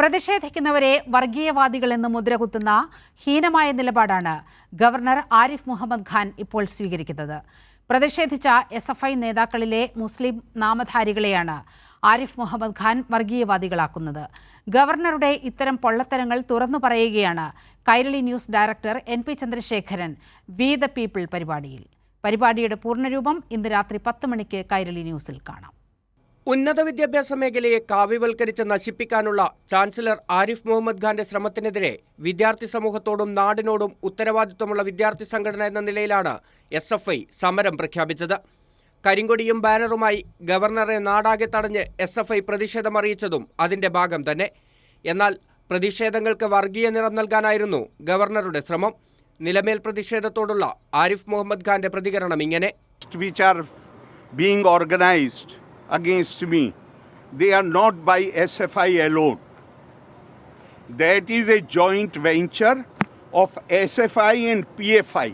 പ്രതിഷേധിക്കുന്നവരെ വർഗീയവാദികളെന്ന് മുദ്രകുത്തുന്ന ഹീനമായ നിലപാടാണ് ഗവർണർ ആരിഫ് മുഹമ്മദ് ഖാൻ ഇപ്പോൾ സ്വീകരിക്കുന്നത്. പ്രതിഷേധിച്ച എസ് എഫ് ഐ നേതാക്കളിലെ മുസ്ലിം നാമധാരികളെയാണ് ആരിഫ് മുഹമ്മദ് ഖാൻ വർഗീയവാദികളാക്കുന്നത്. ഗവർണറുടെ ഇത്തരം പൊള്ളത്തരങ്ങൾ തുറന്നു പറയുകയാണ് Kairali news director N P Chandrasekharan we the people പരിപാടിയിൽ. പരിപാടിയുടെ പൂർണരൂപം ഇന്ന് രാത്രി പത്ത് മണിക്ക് കൈരളി ന്യൂസിൽ കാണാം. ഉന്നത വിദ്യാഭ്യാസ മേഖലയെ കാവ്യവൽക്കരിച്ച് നശിപ്പിക്കാനുള്ള ചാൻസലർ ആരിഫ് മുഹമ്മദ് ഖാന്റെ ശ്രമത്തിനെതിരെ വിദ്യാർത്ഥി സമൂഹത്തോടും നാടിനോടും ഉത്തരവാദിത്വമുള്ള വിദ്യാർത്ഥി സംഘടന എന്ന നിലയിലാണ് എസ് എഫ് ഐ സമരം പ്രഖ്യാപിച്ചത്. കരിങ്കൊടിയും ബാനറുമായി ഗവർണറെ നാടാകെ തടഞ്ഞ് എസ് എഫ് ഐ പ്രതിഷേധമറിയിച്ചതും അതിന്റെ ഭാഗം തന്നെ. എന്നാൽ പ്രതിഷേധങ്ങൾക്ക് വർഗീയ നിറം നൽകാനായിരുന്നു ഗവർണറുടെ ശ്രമം. നിലമേൽ പ്രതിഷേധത്തോടുള്ള ആരിഫ് മുഹമ്മദ് ഖാന്റെ പ്രതികരണം ഇങ്ങനെ. Against me, they are not by SFI alone. That is a joint venture of SFI and PFI.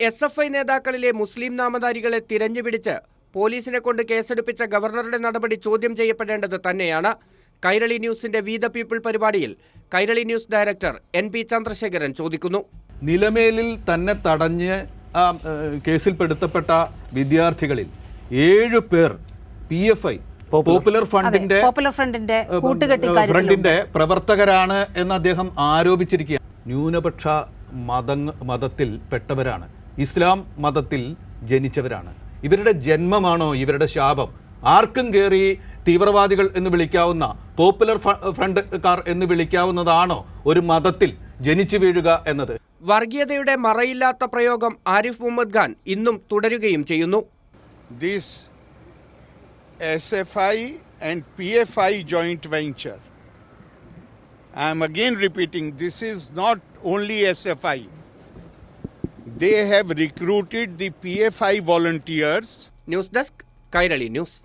S F I നേതാക്കളിലെ മുസ്ലിം നാമധാരികളെ തിരഞ്ഞുപിടിച്ച് പോലീസിനെ കൊണ്ട് കേസെടുപ്പിച്ച ഗവർണറുടെ നടപടി ചോദ്യം ചെയ്യപ്പെടേണ്ടത് തന്നെയാണ് കൈരളി ന്യൂസിന്റെ വി ദ പീപ്പിൾ പരിപാടിയിൽ Kairali news director N P Chandrasekharan ചോദിക്കുന്നു നിലമേലിൽ തന്നെ തടഞ്ഞ് കേസിൽപ്പെടുത്തപ്പെട്ട വിദ്യാർത്ഥികളിൽ ഏഴ് പേർ പി എഫ് ഐ പോപ്പുലർ ഫ്രണ്ടിന്റെ ഫണ്ടിന്റെ പോപ്പുലർ ഫ്രണ്ടിന്റെ ഫ്രണ്ടിന്റെ പ്രവർത്തകരാണ് എന്ന് അദ്ദേഹം ആരോപിച്ചിരിക്കുകയാണ്. ന്യൂനപക്ഷ മത മതത്തിൽ പെട്ടവരാണ്. ഇസ്ലാം മതത്തിൽ ജനിച്ചവരാണ്. ഇവരുടെ ജന്മമാണോ ഇവരുടെ ശാപം? ആർക്കും കയറി തീവ്രവാദികൾ എന്ന് വിളിക്കാവുന്ന പോപ്പുലർ ഫ്രണ്ട് കാർ എന്ന് വിളിക്കാവുന്നതാണോ ഒരു മതത്തിൽ ജനിച്ചു വീഴുക എന്നത്? വർഗീയതയുടെ മറയില്ലാത്ത പ്രയോഗം ആരിഫ് മുഹമ്മദ് ഖാൻ ഇന്നും തുടരുകയും ചെയ്യുന്നു. This SFI and PFI joint venture. I am again repeating, this is not only SFI. They have recruited the PFI volunteers news desk Kairali news